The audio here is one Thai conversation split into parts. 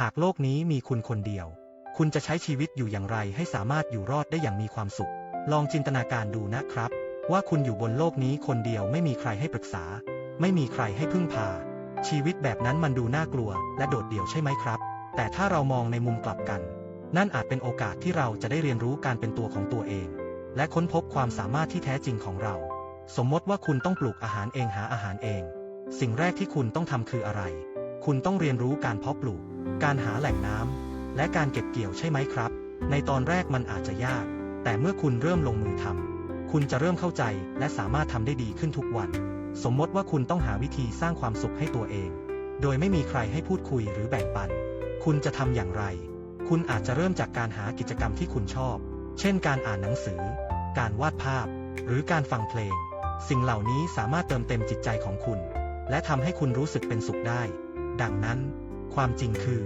หากโลกนี้มีคุณคนเดียว คุณจะใช้ชีวิตอยู่อย่างไรให้สามารถอยู่รอดได้อย่างมีความสุข ลองจินตนาการดูนะครับ ว่าคุณอยู่บนโลกนี้คนเดียวไม่มีใครให้ปรึกษา ไม่มีใครให้พึ่งพา ชีวิตแบบนั้นมันดูน่ากลัว และโดดเดี่ยวใช่ไหมครับ แต่ถ้าเรามองในมุมกลับกัน นั่นอาจเป็นโอกาสที่เราจะได้เรียนรู้การเป็นตัวของตัวเอง และค้นพบความสามารถที่แท้จริงของเรา สมมติว่าคุณต้องปลูกอาหารเองหาอาหารเอง สิ่งแรกที่คุณต้องทำคืออะไร คุณต้องเรียนรู้การเพาะปลูก การหาแหล่งน้ำ และการเก็บเกี่ยวใช่ไหมครับ ในตอนแรกมันอาจจะยาก แต่เมื่อคุณเริ่มลงมือทำ คุณจะเริ่มเข้าใจและสามารถทำได้ดีขึ้นทุกวัน สมมติว่าคุณต้องหาวิธีสร้างความสุขให้ตัวเอง โดยไม่มีใครให้พูดคุยหรือแบ่งปัน คุณจะทำอย่างไร คุณอาจจะเริ่มจากการหากิจกรรมที่คุณชอบ เช่น การอ่านหนังสือ การวาดภาพ หรือการฟังเพลง สิ่งเหล่านี้สามารถเติมเต็มจิตใจของคุณและทำให้คุณรู้สึกเป็นสุขได้ ดังนั้น ความจริงคือ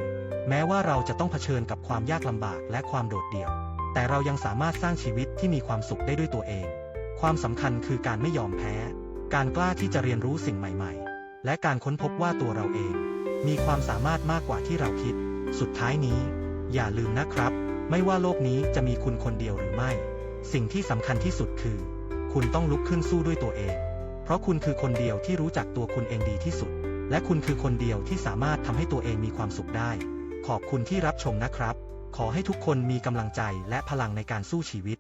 แม้ว่าเราจะต้องเผชิญกับความยากลำบากและความโดดเดี่ยว แต่เรายังสามารถสร้างชีวิตที่มีความสุขได้ด้วยตัวเอง ความสำคัญคือการไม่ยอมแพ้ การกล้าที่จะเรียนรู้สิ่งใหม่ๆ และการค้นพบว่าตัวเราเอง มีความสามารถมากกว่าที่เราคิด สุดท้ายนี้ อย่าลืมนะครับ ไม่ว่าโลกนี้จะมีคุณคนเดียวหรือไม่ สิ่งที่สำคัญที่สุดคือ คุณต้องลุกขึ้นสู้ด้วยตัวเอง เพราะคุณคือคนเดียวที่รู้จักตัวคุณเองดีที่สุด และคุณคือคนเดียวที่สามารถทำให้ตัวเองมีความสุขได้ ขอบคุณที่รับชมนะครับ ขอให้ทุกคนมีกำลังใจและพลังในการสู้ชีวิต